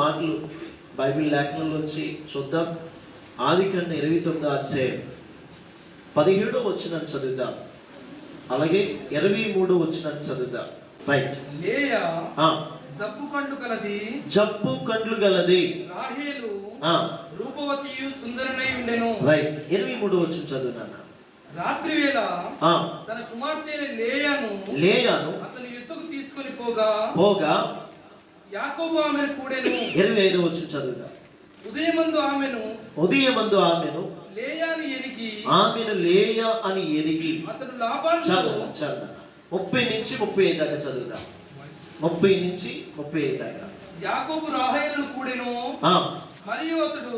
మాటలు బైబిల్ లేఖనంలోంచి చూద్దాం. ఆది కన్నా ఇరవై తొమ్మిదో అధ్యాయం పదిహేడో వచ్చిన చదువుదాం. అలాగే ఇరవై మూడో వచ్చిన చదువుదాం. రైట్ జబ్బు కండు కలది జబ్బు కండ్లు గలది. రాహేలు ఆ, రూపవతియు సుందరనై ఉండెను. రైట్ ఇరవై మూడో వచ్చిన చదువుతాను రాత్రి వేళ తన కుమార్తె లేయాను. లేయాను. అతని యుద్ధకు తీసుకొని పోగా. పోగా. యాకోబు ఆమెను కూడెను. ఇరవై ఐదో వచ్చిన చదువుదాం ఉదయమందు ఆమెను ఉదయమందు ఆమెను లేయాని ఎరిగి. ఆమెను లేయ అని ఎరిగి అతడు లాభాన్ని చదువుదాం చదువుదాం ముప్పై నుంచి ముప్పై ఐదు దాకా చదువుదాం ముప్పై నుంచి ముప్పై ఐదు దాకా. యాకోబు రాహేలను కూడెను. మరియు అతడు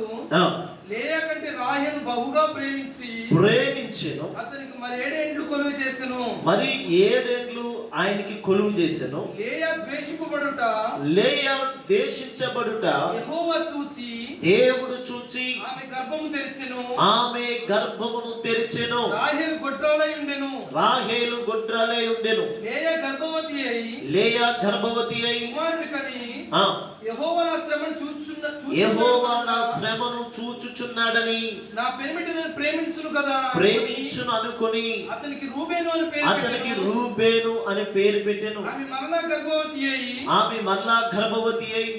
లేయా కంటే రాహేలు బహుగా ప్రేమించి. ప్రేమించెను. అతనికి మరి ఏడేండ్లు కొలువు చేసెను? మరి ఏడేండ్లు ఆయనకి కొలువు చేశాను లేయా ద్వేషింపబడుట? లేయ దేశించబడుట యెహోవా చూచి. దేవుడు చూచి. ఆమె గర్భము తెరిచెను. ఆమె గర్భమును తెరిచెను. రాహేలు గొడ్రాలై ఉండెను. రాహేలు గొడ్రాలై ఉండెను. లేయా గర్భవతి అయి. లేయ గర్భవతి అయి. కుమారుని కని యెహోవా నా శ్రమను చూచుచున్న యెహోవా నా శ్రమను చూచుచున్నాడని నా పెనిమిటి నన్ను ప్రేమించును కదా ప్రేమించును అనుకొని అతనికి రూబేను అని పేరు అతనికి. రూబేను అని పేరు పెట్టెను ఆమె మరలా గర్భవతి అయి ఆమె మళ్ళా గర్భవతి అయి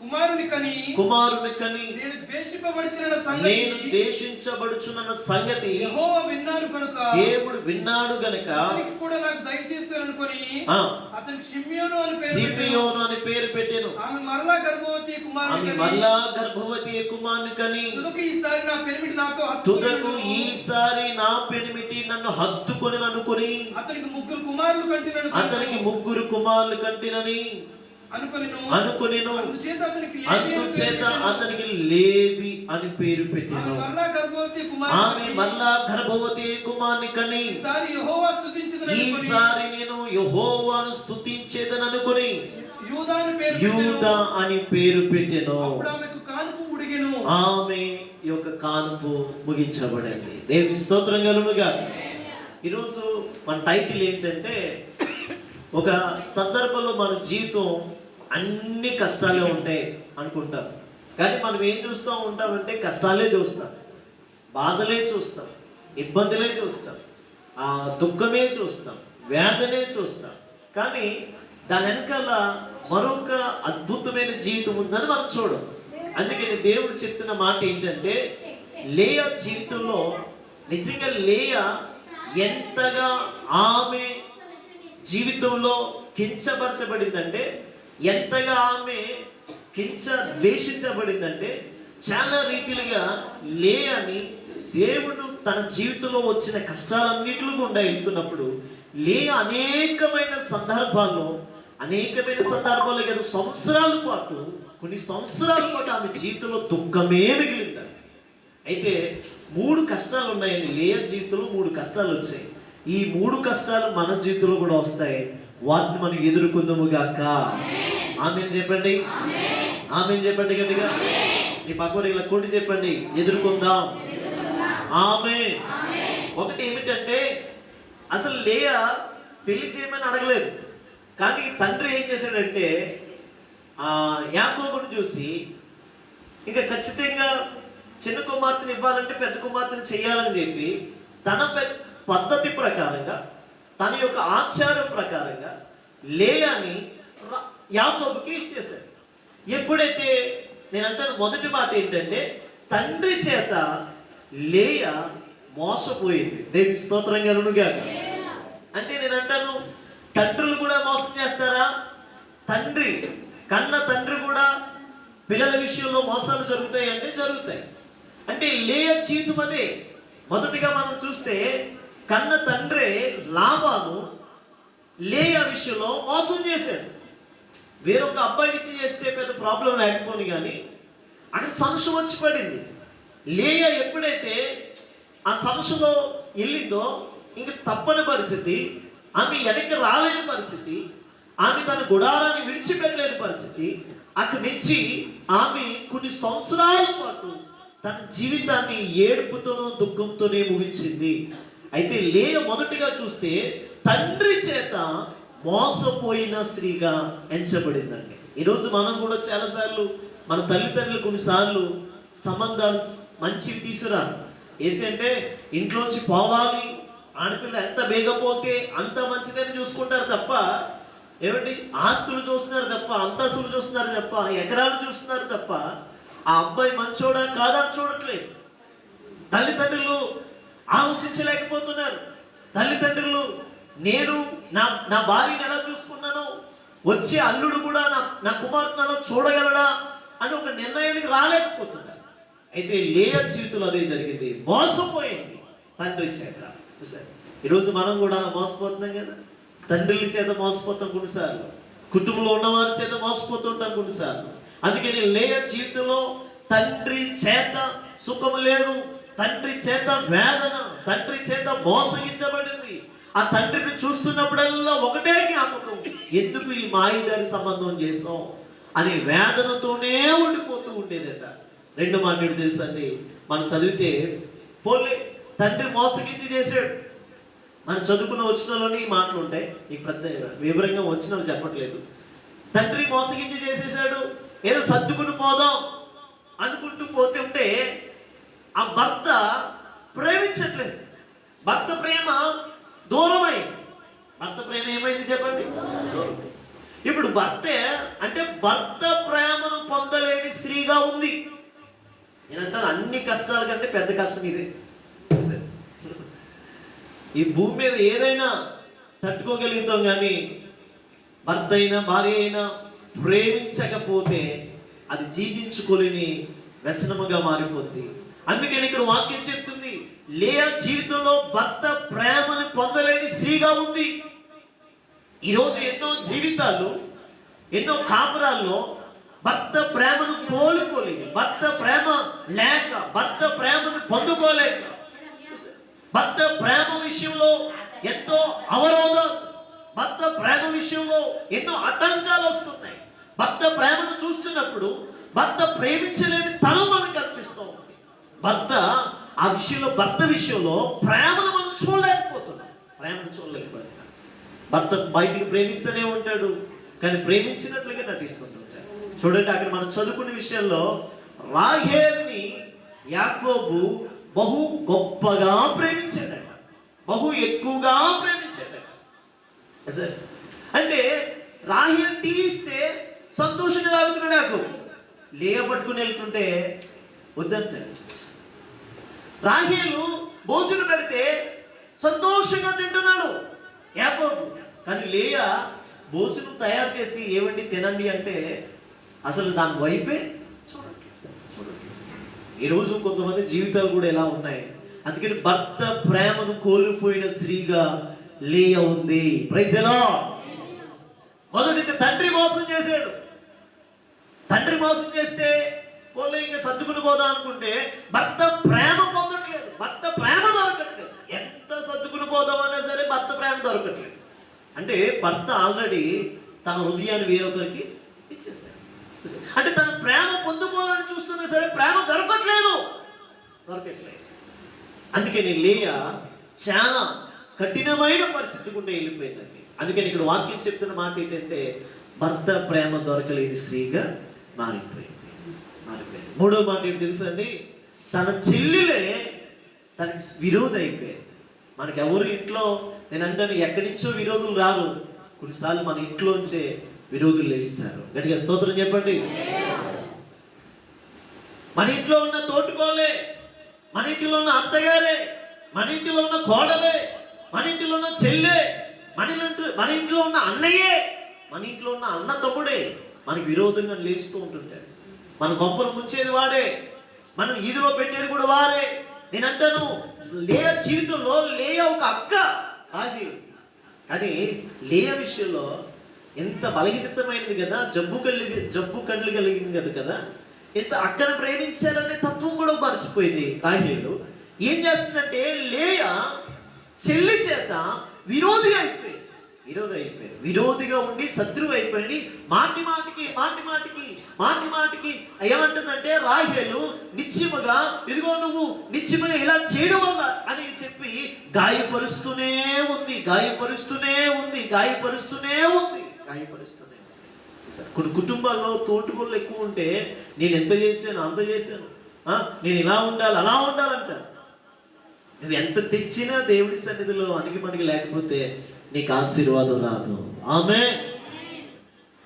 కుమారుని కని కుమారుని కని నేను ద్వేషింపబడిన నేను సంగతి దేశించబడుచున్న సంగతి యెహోవా విన్నాడు కనుక దేవుడు విన్నాడు గనక అతనికి కూడా నాకు దయచేసి అనుకొని ఆ అతనికి షిమ్యోను అని పేరు. సిపియోను అని పేరు పెట్టెను ఆమె మరలా గర్భవతి కుమారుని కని మళ్ళా గర్భవతి కుమారుని కని తుదకు ఈసారి నా పెనిమిటి నాతో తుదకు ఈసారి నా పెనిమిటి నన్ను హత్తుకొని అనుకుని అతనికి ముగ్గురు కుమారులు కంటినను అతనికి ముగ్గురు కుమారులు కంటినని అనుకొనిను అందుచేత అతనికి లేవి అని పేరు పెట్టెను. ఆమె మళ్ళా గర్భవతి కుమార్ని కని ఈసారి నేను యెహోవాను స్తుతించేదని అనుకుని యూదా అని పేరు పెట్టెను. ఆమె యొక్క కానుపు ముగించబడింది. దేవుని స్తోత్రం కలుగుగా ఈరోజు మన టైటిల్ ఏంటంటే ఒక సందర్భంలో మన జీవితం అన్ని కష్టాలే ఉంటాయి అనుకుంటాం. కానీ మనం ఏం చూస్తూ ఉంటామంటే కష్టాలే చూస్తాం. బాధలే చూస్తాం. ఇబ్బందులే చూస్తాం. ఆ దుఃఖమే చూస్తాం. వేదనే చూస్తాం. కానీ దాని వెనకాల మరొక అద్భుతమైన జీవితం ఉందని మనం చూడం. అందుకని దేవుడు చెప్తున్న మాట ఏంటంటే లేయ జీవితంలో నిజంగా లేయ ఎంతగా ఆమె జీవితంలో కించపరచబడిందంటే ఎంతగా ఆమె కించ ద్వేషించబడిందంటే చాలా రీతిలుగా లే అని దేవుడు తన జీవితంలో వచ్చిన కష్టాలన్నింటిలో గుండా వెళ్తున్నప్పుడు లే అనేకమైన సందర్భాల్లో అనేకమైన సందర్భాల్లో కాదు సంవత్సరాల పాటు కొన్ని సంవత్సరాల పాటు ఆమె జీవితంలో దుఃఖమే మిగిలింది. అయితే మూడు కష్టాలు ఉన్నాయండి లేయ జీవితంలో మూడు కష్టాలు వచ్చాయి. ఈ మూడు కష్టాలు మన జీవితంలో కూడా వస్తాయి. వాటిని మనం ఎదుర్కొందాము గాక. ఆమె చెప్పండి. ఆమె చెప్పండి గట్టిగా. నీ పక్కన ఇలా కొట్టి చెప్పండి. ఎదుర్కొందాం. ఆమె ఒకటి ఏమిటంటే అసలు లేయ పెళ్ళి చేయమని అడగలేదు. కానీ తండ్రి ఏం చేశాడంటే ఆ యాకోబుని చూసి ఇంకా ఖచ్చితంగా చిన్న కుమార్తెని ఇవ్వాలంటే పెద్ద కుమార్తెని చేయాలని చెప్పి తన పద్ధతి ప్రకారంగా తన యొక్క ఆచారం ప్రకారంగా లేయాని యాకోబుకి ఇచ్చేశాడు. ఎప్పుడైతే నేను అంటాను మొదటి మాట ఏంటంటే తండ్రి చేత లేయ మోసపోయింది. దేవి స్తోత్రం కలుగుగా అంటే నేను అంటాను తండ్రులు కూడా మోసం చేస్తారా? తండ్రి కన్న తండ్రి కూడా పిల్లల విషయంలో మోసాలు జరుగుతాయి అంటే జరుగుతాయి. అంటే లేయ జీవితం మొదటిగా మనం చూస్తే కన్న తండ్రి లాభాను లేయ విషయంలో మోసం చేశాడు. వేరొక అబ్బాయి ఇచ్చి చేస్తే పెద్ద ప్రాబ్లం లేకపోని కానీ అక్కడ సమస్య వచ్చి పడింది. లేయ ఎప్పుడైతే ఆ సమస్యలో వెళ్ళిందో ఇంక తప్పని పరిస్థితి ఆమె వెనక్కి రాలేని పరిస్థితి ఆమె తన గుడారాన్ని విడిచిపెట్టలేని పరిస్థితి అక్కడి నుంచి ఆమె కొన్ని సంవత్సరాల పాటు తన జీవితాన్ని ఏడుపుతోనూ దుఃఖంతోనే ముగించింది. అయితే లేయ మొదటిగా చూస్తే తండ్రి చేత మోసపోయిన స్త్రీగా ఎంచబడిందండి. ఈరోజు మనం కూడా చాలాసార్లు మన తల్లిదండ్రులు కొన్నిసార్లు సంబంధాలు మంచివి తీసురా ఏంటంటే ఇంట్లోంచి పోవాలి ఆడపిల్ల ఎంత బేగపోతే అంత మంచిదని చూసుకుంటారు తప్ప ఏమండి? ఆస్తులు చూస్తున్నారు తప్ప అంతస్తులు చూస్తున్నారు తప్ప ఎకరాలు చూస్తున్నారు తప్ప ఆ అబ్బాయి మంచోడా కాదని చూడట్లేదు. తల్లిదండ్రులు ఆలోచించలేకపోతున్నారు. తల్లిదండ్రులు నేను నా నా భార్యను ఎలా చూసుకున్నానో వచ్చే అల్లుడు కూడా నా నా కుమార్తెను అలా చూడగలడా అని ఒక నిర్ణయానికి రాలేకపోతున్నారు. అయితే లేయ జీవితంలో అదే జరిగింది. మోసపోయింది తండ్రి చేత. చూసారు? ఈరోజు మనం కూడా అలా మోసపోతున్నాం కదా. తండ్రుల చేత మోసపోతాం కొన్నిసార్లు. కుటుంబంలో ఉన్నవారి చేత మోసపోతుంటాం కొన్నిసార్లు. అందుకని లేయ జీవితంలో తండ్రి చేత సుఖం లేదు తండ్రి చేత వేదన తండ్రి చేత మోసగించబడింది. ఆ తండ్రిని చూస్తున్నప్పుడల్లా ఒకటే జ్ఞాపకం. ఎందుకు ఈ మాయిదారి సంబంధం చేసాం అనే వేదనతోనే ఉండిపోతూ ఉండేదట. రెండు మాట్లాడి తెలుసండి మనం చదివితే పోలే తండ్రి మోసగించి చేశాడు. మనం చదువుకున్న వచ్చినలోనే ఈ మాటలు ఉంటాయి. ఈ పెద్ద వివరంగా వచ్చిన చెప్పట్లేదు. తండ్రి మోసగించి చేసేసాడు ఏదో సర్దుకుని పోదాం అనుకుంటూ పోతే ఉంటే ఆ భర్త ప్రేమించట్లేదు. భర్త ప్రేమ దూరమై. భర్త ప్రేమ ఏమైంది చెప్పండి? ఇప్పుడు భర్త అంటే భర్త ప్రేమను పొందలేని స్త్రీగా ఉంది. నేనంటాను అన్ని కష్టాల కంటే పెద్ద కష్టం ఇదే. ఈ భూమి మీద ఏదైనా తట్టుకోగలుగుతాం కానీ భర్త అయినా భార్య అయినా ప్రేమించకపోతే అది జీవించుకోలేని వ్యసనముగా మారిపోద్ది. అందుకని ఇక్కడ వాక్యం చెప్తుంది లేయా జీవితంలో భర్త ప్రేమను పొందలేని స్త్రీగా ఉంది. ఈరోజు ఎన్నో జీవితాలు ఎన్నో కాపురాల్లో భర్త ప్రేమను కోలుకోలేదు భర్త ప్రేమ లేక భర్త ప్రేమను పొందుకోలేక. భర్త ప్రేమ విషయంలో ఎంతో అవరోధం భర్త ప్రేమ విషయంలో ఎన్నో ఆటంకాలు వస్తున్నాయి. భర్త ప్రేమను చూస్తున్నప్పుడు భర్త ప్రేమించలేని తనం మనకు కనిపిస్తూ భర్త ఆ విషయంలో భర్త విషయంలో ప్రేమను మనం చూడలేకపోతున్నాం. ప్రేమను చూడలేకపోతున్నాం. భర్త బయటికి ప్రేమిస్తూనే ఉంటాడు కానీ ప్రేమించినట్లుగా నటిస్తుంటుంటాడు చూడండి అక్కడ మనం చదువుకునే విషయంలో రాహేల్ని యాకోబు బహు గొప్పగా ప్రేమించాడట. బహు ఎక్కువగా ప్రేమించాడట. అంటే రాహేల్ టీ ఇస్తే సంతోషంగా తాగుతున్నాడు నాకు లేయబట్టుకుని వెళ్తుంటే వద్దంటాడు. రాహేలు భోజనం పెడితే సంతోషంగా తింటున్నాడు. యాకోబు కానీ లేయ భోజనం తయారు చేసి ఏమండి తినండి అంటే అసలు దాని వైపే చూడండి చూడండి. ఈరోజు కొంతమంది జీవితాలు కూడా ఎలా ఉన్నాయి. అందుకని భర్త ప్రేమను కోల్పోయిన స్త్రీగా లేయ ఉంది. ప్రైజ్ ఎలా మొదటి తండ్రి మోసం చేశాడు. తండ్రి మోసం చేస్తే పోలే ఇంకా సర్దుకుని పోదాం అనుకుంటే భర్త ప్రేమ పొందట్లేదు. భర్త ప్రేమ దొరకట్లేదు. ఎంత సర్దుకుని పోదామన్నా సరే భర్త ప్రేమ దొరకట్లేదు. అంటే భర్త ఆల్రెడీ తన హృదయాన్ని వేరొకరికి ఇచ్చేసాడు అంటే తన ప్రేమ పొందుకోవాలని చూస్తున్నా సరే ప్రేమ దొరకట్లేదు. దొరకట్లేదు. అందుకని లేయ చాలా కఠినమైన పరిస్థితి గుండా వెళ్ళిపోయిందండి. అందుకని ఇక్కడ వాక్యం చెప్తున్న మాట ఏంటంటే భర్త ప్రేమ దొరకలేని స్త్రీగా మారిపోయింది మారిపోయింది. మూడో మాట ఏంటి తెలుసు అండి తన చెల్లెలే తనకి విరోధి అయిపోయాయి మనకి ఎవరు ఇంట్లో నేను అంటాను ఎక్కడి నుంచో విరోధులు రారు. కొన్నిసార్లు మన ఇంట్లోంచే విరోధులు లేస్తారు. గట్టిగా స్తోత్రం చెప్పండి. మన ఇంట్లో ఉన్న తోటుకోలే మన ఇంటిలో ఉన్న అత్తగారే మన ఇంటిలో ఉన్న కోడలే మన ఇంటిలో ఉన్న చెల్లె మన మన ఇంట్లో ఉన్న అన్నయ్యే మన ఇంట్లో ఉన్న అన్న తమ్ముడే మనకి విరోధంగా లేస్తూ ఉంటుంటాడు. మన గొప్పలు ముంచేది వాడే. మనం ఈదిలో పెట్టేది కూడా వారే. నేను అంటాను లేయ జీవితంలో లేయ ఒక అక్క అది కానీ లేయ విషయంలో ఎంత బలహీనతమైనది కదా జబ్బు కలిగి జబ్బు కళ్ళు కలిగింది కదా కదా ఎంత అక్కను ప్రేమించాలనే తత్వం కూడా మర్చిపోయింది రాహేలు ఏం చేస్తుందంటే లేయ చెల్లి చేత విరోధి అయిపోయింది. విరోధి అయిపోయాడు విరోధిగా ఉండి శత్రువు అయిపోయింది మాటి మాటికి మాటి మాటికి మాటి మాటికి ఏమంటుందంటే రాహేలు నిశ్చయముగా ఇదిగో నువ్వు నిశ్చయముగా ఇలా చేయడం వల్ల అని చెప్పి గాయపరుస్తూనే ఉంది గాయపరుస్తూనే ఉంది గాయపరుస్తూనే ఉంది గాయపరుస్తూనే కొన్ని కుటుంబాల్లో తోటుకొళ్ళు ఎక్కువ ఉంటే నేను ఎంత చేశాను అంత చేశాను ఆ, నేను ఇలా ఉండాలి అలా ఉండాలంటారు. నువ్వు ఎంత తెచ్చినా దేవుడి సన్నిధిలో అణిగి మణిగి లేకపోతే నీకు ఆశీర్వాదం రాదు. ఆమె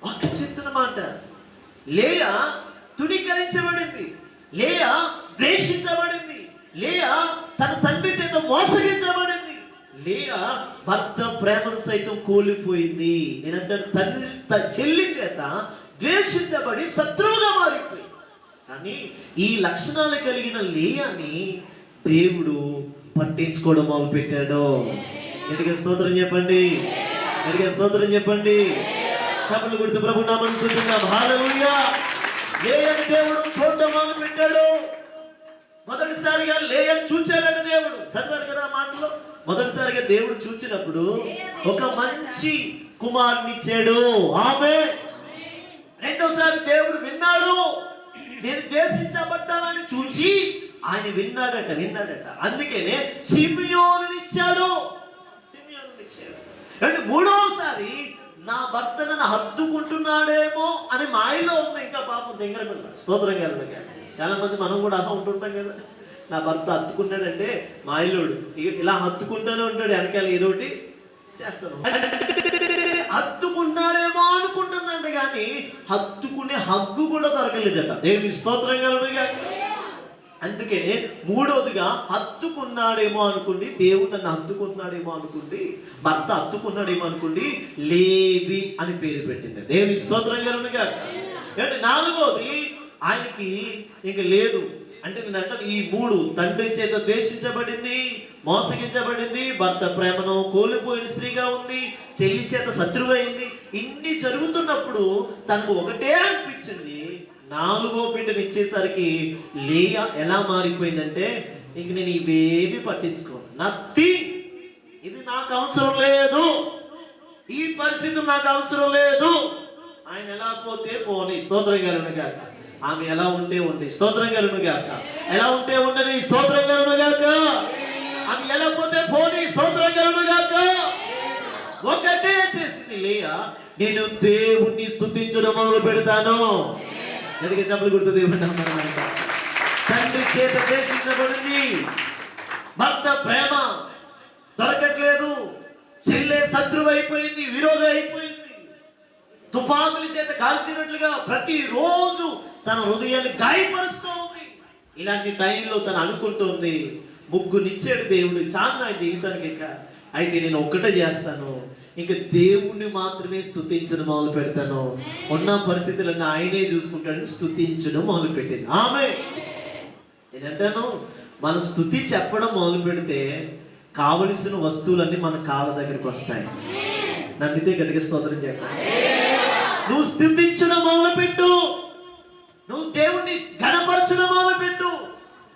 వాక్య చెప్తున్న మాట లేయా తుణీకరించబడింది లేయా ద్వేషించబడింది. లేయా తన తండ్రి చేత మోసగించబడింది. లేయా భర్త ప్రేమను సైతం కోల్పోయింది. నేనంటాను తండ్రి చెల్లి చేత ద్వేషించబడి శత్రువుగా మారిపోయింది. కానీ ఈ లక్షణాలు కలిగిన లేయాని దేవుడు పట్టించుకోవడం మొదలు పెట్టాడు ఎడిగే స్తోత్రం చెప్పండి. ఎడిగే స్తోత్రం చెప్పండి. చప్పలు కొడుతూ ప్రభు నామని స్తుతిద్దాం హల్లెలూయా. లేయని దేవుడు చూడటం మొదలు పెట్టాడు? మొదటిసారిగా లేయని చూచాడంట దేవుడు. చదివారు కదా ఆ మాటలో? మొదటిసారిగా దేవుడు చూచినప్పుడు ఒక మంచి కుమారుని ఇచ్చాడు. ఆమె. రెండోసారి దేవుడు విన్నాడు. నేను దేశించబడ్డానని చూచి ఆయన విన్నాడట విన్నాడట. అందుకనే సిమియోనునిచ్చాడు సిమియోనునిచ్చాడు అంటే మూడవసారి నా భర్త నన్ను హత్తుకుంటున్నాడేమో అని మాయలో ఉంది ఇంకా పాపం దగ్గర స్తోత్రం గారు చాలా మంది మనం కూడా అలా ఉంటుంటాం కదా. నా భర్త హత్తుకుంటాడంటే మాయలోడు. ఇలా హత్తుకుంటూనే ఉంటాడు వెనకాల ఏదో ఒకటి చేస్తాను. హత్తుకున్నాడేమో అనుకుంటుందంట కానీ హత్తుకునే హగ్గు కూడా దొరకలేదట. ఏమి స్తోత్రం కానీ అందుకే మూడోదిగా హత్తుకున్నాడేమో అనుకుండి దేవుడు నన్ను హత్తుకున్నాడేమో అనుకుండి భర్త హత్తుకున్నాడేమో అనుకుండి లేవి అని పేరు పెట్టింది. దేవుని స్తోత్రం గారు అంటే నాలుగోది ఆయనకి ఇంక లేదు. అంటే నేను అంటాను ఈ మూడు తండ్రి చేత ద్వేషించబడింది మోసగించబడింది భర్త ప్రేమను కోల్పోయిన స్త్రీగా ఉంది చెల్లి చేత శత్రువైంది. ఇన్ని జరుగుతున్నప్పుడు తనకు ఒకటే అనిపించింది నాలుగో బిడ్డను ఇచ్చేసరికి లేయ ఎలా మారిపోయిందంటే ఇంక నేను ఇవేమి పట్టించుకోను. నథింగ్ ఇది నాకు అవసరం లేదు. ఈ పరిస్థితి నాకు అవసరం లేదు. ఆయన ఎలా పోతే పోని స్తోత్రం గారును గాక. ఆమె ఎలా ఉంటే ఉండి స్తోత్రం గారును గాక. ఎలా ఉంటే ఉండని స్తోత్రం గారును గాక. ఆమె ఎలా పోతే పోని స్తోత్రం గారును గాక. ఒకటే చేసింది లేయ. నేను దేవుణ్ణి స్తుతించడం మొదలు పెడతాను ఎడికి చెప్పలు గుర్తు దేవుడు తండ్రి చేత ద్వేషించబడింది. భర్త ప్రేమ దొరకట్లేదు. చెల్లె శత్రువు అయిపోయింది విరోధం అయిపోయింది. తుపాకుల చేత కాల్చినట్లుగా ప్రతిరోజు తన హృదయాన్ని గాయపరుస్తూ ఉంది. ఇలాంటి టైంలో తను అనుకుంటుంది ముగ్గునిచ్చాడు దేవుడు చాలు నా జీవితానికి ఇంకా. అయితే నేను ఒక్కటే చేస్తాను. ఇంక దేవుణ్ణి మాత్రమే స్థుతించడం మొదలు పెడతాను. ఉన్న పరిస్థితులన్నీ ఆయనే చూసుకుంటాను స్థుతించడం మొదలు పెట్టింది. ఆమె నేనంటాను మనం స్థుతి చెప్పడం మొదలు పెడితే కావలసిన వస్తువులన్నీ మన కాళ్ళ దగ్గరికి వస్తాయి. నమ్మితే గట్టిగా స్తోత్రం చెప్పాలి నువ్వు స్థుతించడం మొదలుపెట్టు నువ్వు దేవుణ్ణి గణపరచడం మొదలుపెట్టు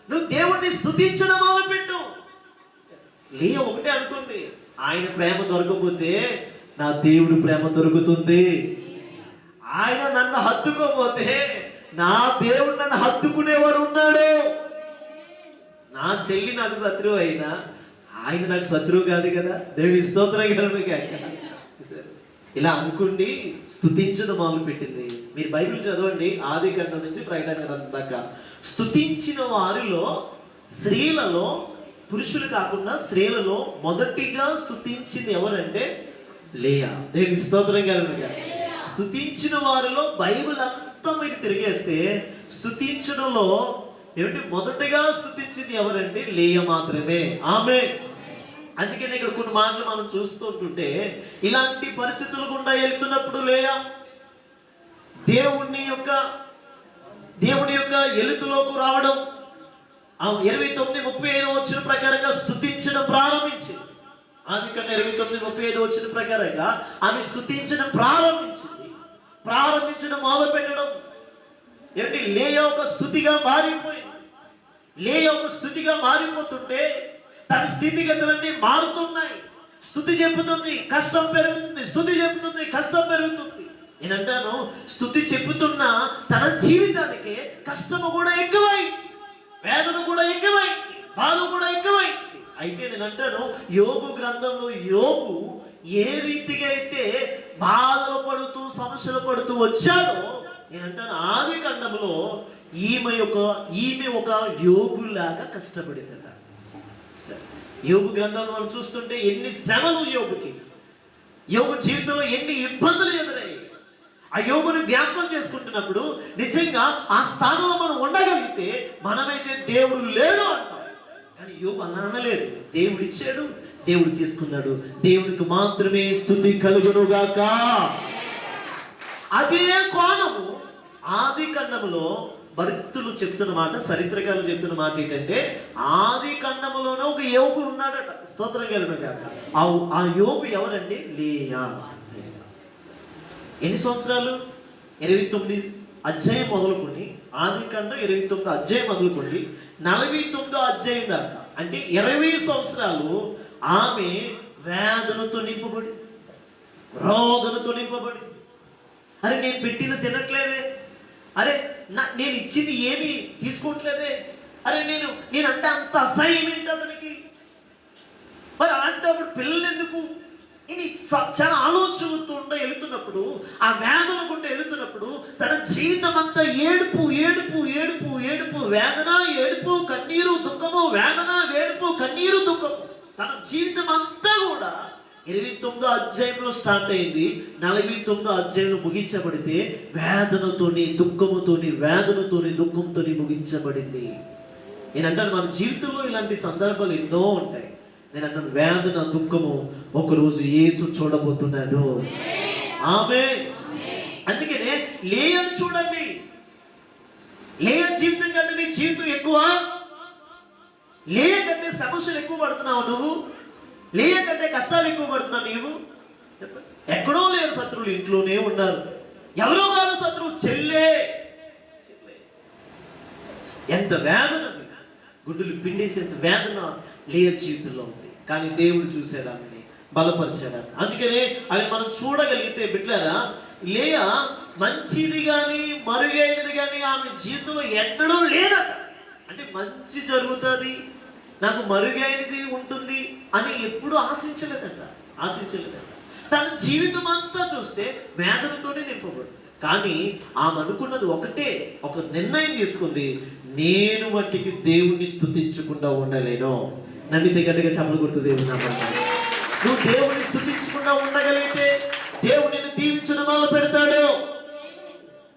నువ్వు దేవుణ్ణి స్థుతించడం మొదలుపెట్టు లే ఒకటే అనుకుంది. ఆయన ప్రేమ దొరకకపోతే నా దేవుడు ప్రేమ దొరుకుతుంది. ఆయన నన్ను హత్తుకోపోతే నా దేవుడు నన్ను హత్తుకునేవాడు ఉన్నాడు. నా చెల్లి నాకు శత్రువు అయినా ఆయన నాకు శత్రువు కాదు కదా. దేవుడి స్తోత్రం కలను ఇలా అనుకుండి స్థుతించడం మొదలు పెట్టింది. మీరు బైబిల్ చదవండి. ఆది నుంచి ప్రకటన దాకా. స్థుతించిన వారిలో స్త్రీలలో పురుషులు కాకుండా స్త్రీలలో మొదటిగా స్తుతించింది ఎవరంటే లేయా. దేవి స్తోత్రం కలను స్థుతించిన స్తుతించిన వారిలో బైబిల్ అంతా మీరు తిరిగేస్తే స్తుతించడంలో ఏమిటి? మొదటగా స్థుతించింది ఎవరంటే లేయ మాత్రమే. ఆమె. అందుకని ఇక్కడ కొన్ని మాటలు మనం చూస్తుంటుంటే ఇలాంటి పరిస్థితులు గుండా వెళ్తున్నప్పుడు లేయ దేవుని యొక్క దేవుని యొక్క ఎలుతులోకి రావడం ఇరవై తొమ్మిది ముప్పై ఐదు వచ్చిన ప్రకారంగా స్తుతించడం ప్రారంభించింది ఆది కన్నా ఇరవై తొమ్మిది ముప్పై ఐదు వచ్చిన ప్రకారంగా ఆమె స్థుతించడం ప్రారంభించింది ప్రారంభించడం మొదలు పెట్టడం. ఏంటి లేయ ఒక స్థుతిగా మారిపోయింది. లేయ ఒక స్థుతిగా మారిపోతుంటే తన స్థితిగతులన్నీ మారుతున్నాయి. స్థుతి చెప్పుతుంది కష్టం పెరుగుతుంది స్థుతి చెప్పుతుంది కష్టం పెరుగుతుంది. నేను అంటాను స్థుతి చెప్పుతున్న తన జీవితానికి కష్టము కూడా ఎక్కువైంది. వేదన కూడా ఎక్కువై బాధ కూడా ఎక్కువై. అయితే నేను అంటాను యోగు గ్రంథంలో యోగు ఏ రీతిగా అయితే బాధలు పడుతూ సమస్యలు పడుతూ వచ్చాడో నేను అంటాను ఆది ఖండంలో ఈమె యొక్క ఈమె ఒక యోగులాగా కష్టపడిందట. యోగు గ్రంథంలో మనం చూస్తుంటే ఎన్ని శ్రమలు యోగుకి. యోగు జీవితంలో ఎన్ని ఇబ్బందులు ఎదురయ్యాయి. ఆ యోగుని జ్ఞాపకం చేసుకుంటున్నప్పుడు నిజంగా ఆ స్థానంలో మనం ఉండగలిగితే మనమైతే దేవుడు లేడు అంటాం. కానీ యోగు అలా అనలేదు. దేవుడు ఇచ్చాడు దేవుడు తీసుకున్నాడు. దేవుడికి మాత్రమే స్థుతి కలుగునుగాక. అదే కోణము ఆది ఖండములో భక్తులు చెప్తున్న మాట చరిత్రకారులు చెప్తున్న మాట ఏంటంటే ఆది ఖండములోనే ఒక యోగుడు ఉన్నాడట. స్తోత్రం కలిగిన కాక ఆ ఆ యోగు ఎవరండి లేయా. ఎన్ని సంవత్సరాలు? ఇరవై తొమ్మిది అధ్యాయం మొదలుకొని ఆది కన్నా ఇరవై తొమ్మిది అధ్యాయం మొదలుకొని నలభై తొమ్మిదో అధ్యాయం దాకా. అంటే ఇరవై సంవత్సరాలు ఆమె వేదనతో నింపబడి రోదనతో నింపబడి. అరే నేను పెట్టింది తినట్లేదే. అరే నా నేను ఇచ్చింది ఏమీ తీసుకోవట్లేదే. అరే నేను నేను అంటే అంత అసహ్యం ఏంటి అతనికి? మరి అలాంటప్పుడు పిల్లలు ఎందుకు ఇది చాలా ఆలోచనతో వెళుతున్నప్పుడు ఆ వేదన గుండా వెళుతున్నప్పుడు తన జీవితం అంతా ఏడుపు ఏడుపు ఏడుపు ఏడుపు వేదన ఏడుపు కన్నీరు దుఃఖము వేదన వేడుపు కన్నీరు దుఃఖము. తన జీవితం అంతా కూడా ఇరవై తొమ్మిదో అధ్యాయంలో స్టార్ట్ అయింది. నలభై తొమ్మిదో అధ్యాయంలో ముగించబడితే వేదనతోని దుఃఖముతోని వేదనతోని దుఃఖంతోని ముగించబడింది. నేను మన జీవితంలో ఇలాంటి సందర్భాలు ఎన్నో ఉంటాయి. నేను అన్న వేదన దుఃఖము ఒకరోజు యేసు చూడబోతున్నాడు. ఆమె అందుకనే లేయని చూడండి. లేయ జీవితం కంటే నీ జీవితం ఎక్కువ. లేయ కంటే సమస్యలు ఎక్కువ పడుతున్నావు నువ్వు. లేయ కంటే కష్టాలు ఎక్కువ పడుతున్నావు నీవు. ఎక్కడో లేరు శత్రువులు ఇంట్లోనే ఉన్నారు. ఎవరో కాదు శత్రువు చెల్లే. ఎంత వేదన అది. గుడ్డులు పిండేసేంత వేదన. లేయ జీవితంలో ఉంది. కానీ దేవుడు చూసేదాన్ని బలపరిచేదాన్ని. అందుకనే అవి మనం చూడగలిగితే బిడ్డారా లేయ మంచిది కానీ మరుగైనది కానీ ఆమె జీవితంలో ఎన్నడూ లేదట. అంటే మంచి జరుగుతుంది నాకు మరుగైనది ఉంటుంది అని ఎప్పుడు ఆశించలేదట ఆశించలేదట. తన జీవితం అంతా చూస్తే వేదనతోనే నింపబడుతుంది. కానీ ఆమె అనుకున్నది ఒకటే ఒక నిర్ణయం తీసుకుంది నేను మట్టికి దేవుణ్ణి స్థుతించకుండా ఉండలేను. నమ్మితే గట్టిగా చప్పలు గుర్తు దేవుని నువ్వు దేవుని స్థుతించకుండా ఉండగలిగితే దేవుడు నిన్ను దీవించడం మొదలు పెడతాడు.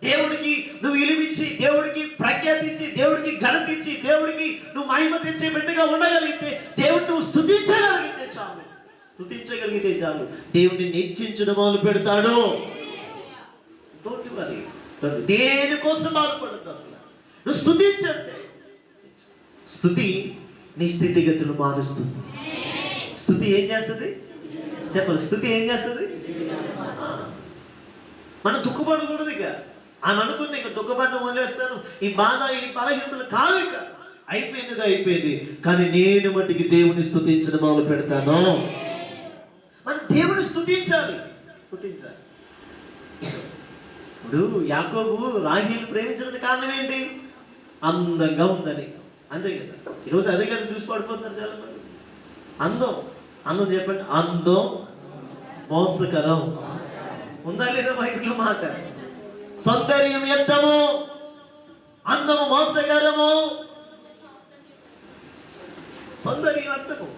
దేవుడికి నువ్వు ఇలివిచ్చి దేవుడికి ప్రఖ్యాతించి దేవుడికి ఘనత దేవుడికి నువ్వు మహిమ తెచ్చే బిడ్డగా ఉండగలిగితే దేవుడు నువ్వు స్థుతించగలిగితే చాలు. స్థుతించగలిగితే చాలు. దేవుడిని నిశ్చించడం మొదలు పెడతాడు. దేనికోసం బాధపడద్దు అసలు? నువ్వు స్థుతించంతే స్థుతి నీ స్థితిగతులు మారుస్తుంది. స్థుతి ఏం చేస్తుంది? చెప్పండి స్థుతి ఏం చేస్తుంది? మనం దుఃఖపడకూడదు ఇక. ఆమె అనుకుంది ఇక దుఃఖపడడం వదిలేస్తాను. ఈ బాధ ఈ బలహీనతలు కాదు ఇక. అయిపోయింది ఇది అయిపోయింది. కానీ నేను మట్టికి దేవుని స్థుతించడం మొదలు పెడతాను. మనం దేవుని స్థుతించాలి. స్థుతించాలి. ఇప్పుడు యాకోబు రాహీలు ప్రేమించడానికి కారణం ఏంటి? అందంగా ఉందని. అంతే కదా. ఈరోజు అదే కదా చూసి పడిపోతున్నారు చాలా మంది. అందం. అందం చెప్పండి. అందం మోసకరం. ఉందా లేదా బైబిల్లో మాట? సౌందర్యం ఎంతము అందము మోసకరము. సౌందర్యం అర్థము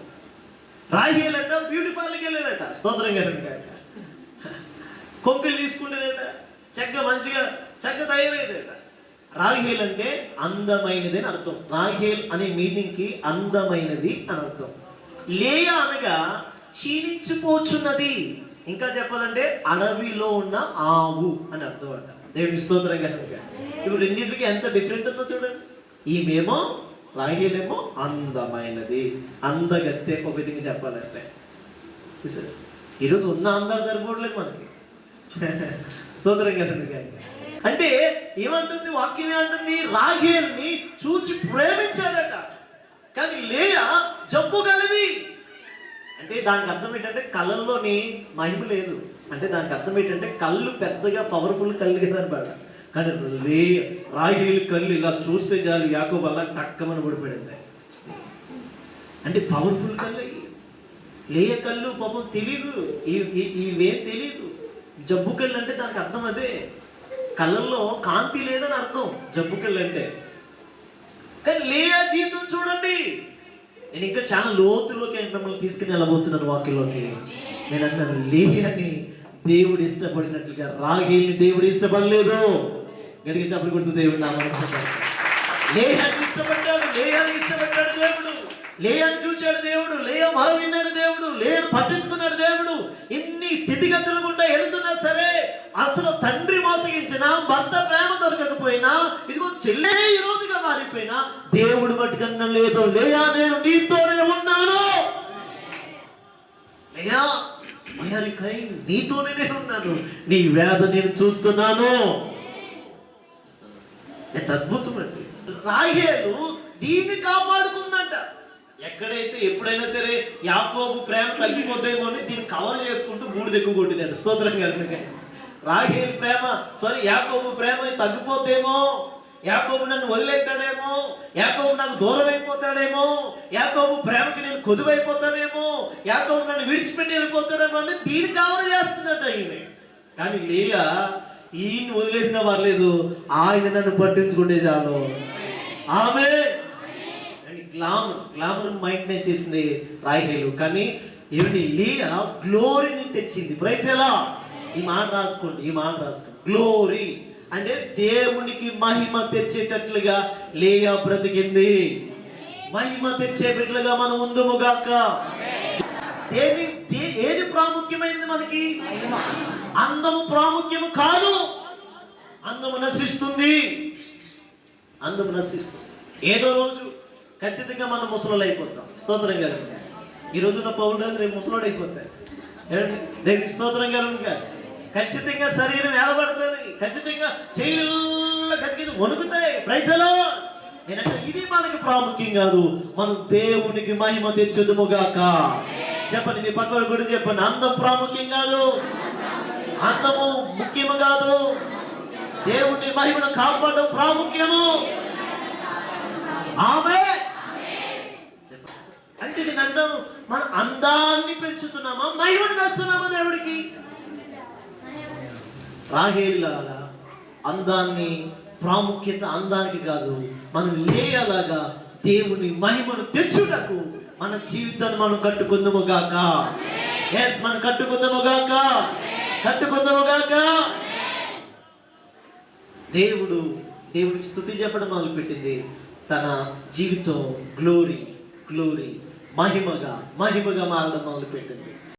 రాహేలంట బ్యూటీ పార్లర్కి వెళ్ళేదట సోదరం గారు కొంపెలు తీసుకునేదట చెక్క మంచిగా చెక్క తయారయ్యేదట రాహేల్ అంటే అందమైనది అని అర్థం. రాహేల్ అనే మీనింగ్కి అందమైనది అని అర్థం. లేయ అనగా క్షీణించిపోచున్నది. ఇంకా చెప్పాలంటే అడవిలో ఉన్న ఆవు అని అర్థం అంట. దేవుడి స్తోత్రం కనుక ఇప్పుడు రెండింటికి ఎంత డిఫరెంట్ ఉందో చూడండి. ఈమెమో రాహేలేమో అందమైనది. అందగత్తే ఒక విధంగా చెప్పాలంటే. చూసారు? ఈరోజు ఉన్న అందాలు సరిపోవట్లేదు మనకి. స్తోత్రం కదండి అంటే ఏమంటుంది వాక్యం ఏమంటుంది? రాహేల్ని చూచి ప్రేమించాడట. కానీ లేయ జబ్బు కలివి అంటే దానికి అర్థం ఏంటంటే కళ్ళల్లోని మహిమ లేదు. అంటే దానికి అర్థం ఏంటంటే కళ్ళు పెద్దగా పవర్ఫుల్ కళ్ళు కదనమాట కానీ లే రాహేలు కళ్ళు ఇలా చూస్తే చాలు యాకో వల్ల టక్కమని పడిపోయింది అంటే పవర్ఫుల్ కళ్ళు లేయ కళ్ళు పాపం తెలీదు. ఇవేం తెలీదు. జబ్బు కళ్ళు అంటే దానికి అర్థం అదే. కళ్ళల్లో కాంతి లేదని అర్థం జబ్బుకెళ్ళంటే అంటే కానీ లేయా జీవితం చూడండి. నేను ఇంకా చాలా లోతులోకి మిమ్మల్ని తీసుకుని వెళ్ళబోతున్నాను వాక్యలోకి. నేను అంటున్నాను లేయని దేవుడు ఇష్టపడినట్లుగా రాగేల్ని దేవుడు ఇష్టపడలేదు. గడికి చెప్పలు కొడుతూ దేవుడు నా లేయాన్ని ఇష్టపడ్డాడు లేయాన్ని ఇష్టపడ్డాడు దేవుడు. లేయాన్ని చూశాడు దేవుడు లేయ మర విన్నాడు దేవుడు లేయను పట్టించుకున్నాడు దేవుడు. ఇన్ని స్థితిగతులు గుండా వెళుతున్నా సరే అసలు తండ్రి మోసగించిన భర్త ప్రేమ దొరకకపోయినా ఇదిగో చెల్లే ఈ రోజుగా మారిపోయినా దేవుడు మట్టుకన్నా లేదు. లేయా నేను నీతోనే ఉన్నాను. లేయా మయారికై నీతోనే నేను ఉన్నాను. నీ వేద నేను చూస్తున్నాను. ఎంత అద్భుతం అండి రాహేలు దీన్ని కాపాడుకుందంట. ఎక్కడైతే ఎప్పుడైనా సరే యాకోబు ప్రేమ తగ్గిపోతేమో అని దీన్ని కవర్ చేసుకుంటూ మూడు ఎక్కువ కొట్టిందంట స్తోత్రం కలిపి రాగి ప్రేమ సారీ యాకోబు ప్రేమ తగ్గిపోతేమో యాకోబు నన్ను వదిలేస్తాడేమో. యాకోబు నాకు దూరం అయిపోతాడేమో. యాకోబు ప్రేమకి నేను కొదువైపోతానేమో. యాకోబు నన్ను విడిచిపెట్టి వెళ్ళిపోతాడేమో అని దీన్ని కవర్ చేస్తుందట ఈమె కానీ లేయా ఈయన్ని వదిలేసిన పర్లేదు. ఆయన నన్ను పట్టించుకుంటే చాలు. ఆమె గ్లామర్ గ్లామర్ మైండ్నే చేసింది రాయిలు కానీ ఏమిటి లియా గ్లోరీని తెచ్చింది. ప్రైజ్ ఎలా? ఈ మాట రాసుకోండి ఈ మాట రాసుకోండి. గ్లోరీ అంటే దేవునికి మహిమ తెచ్చేటట్లుగా లేయా బ్రతికింది. మహిమ తెచ్చే బిడ్డలుగా మనం ఉందుముగాక దేని ఏది ఏది ప్రాముఖ్యమైనది మనకి? అందము ప్రాముఖ్యము కాదు. అందము నశిస్తుంది. అందము నశిస్తుంది. ఏదో రోజు ఖచ్చితంగా మనం ముసలోళ్ళు అయిపోతాం. స్తోత్రం గారు. ఈ రోజున ఉన్న పౌరుడు రాజు రేపు ముసలోడు అయిపోతాయి ఏమండి? స్తోత్రం గారు ఖచ్చితంగా శరీరం ఏలబడుతుంది. ఖచ్చితంగా చెయ్యిల్ల ఖచ్చితంగా వణుకుతాయి. ప్రైజలో ఏంటంటే ఇది మనకి ప్రాముఖ్యం కాదు. మనం దేవునికి మహిమ తెచ్చుదుముగాక చెప్పండి మీ పక్కన కూడా చెప్పండి. అందం ప్రాముఖ్యం కాదు. అందము ముఖ్యము కాదు. దేవుని మహిమను కాపాడడం ప్రాముఖ్యము. ఆమె అంటే నేను మన అందాన్ని పెంచుతున్నామా? మహిమను తెస్తున్నామా దేవుడికి? రాహేలాగా అందాన్ని ప్రాముఖ్యత అందానికి కాదు మనం లేయలాగా దేవుని మహిమను తెచ్చుటకు మన జీవితాన్ని మనం కట్టుకుందాము గాక. ఎస్ మనం కట్టుకుందాము గాక. కట్టుకుందాము గాక. దేవుడు దేవుడికి స్థుతి చెప్పడం మొదలుపెట్టింది. తన జీవితం గ్లోరీ గ్లోరీ మహిమగా మహిమగా మారడం మొదలుపెట్టింది.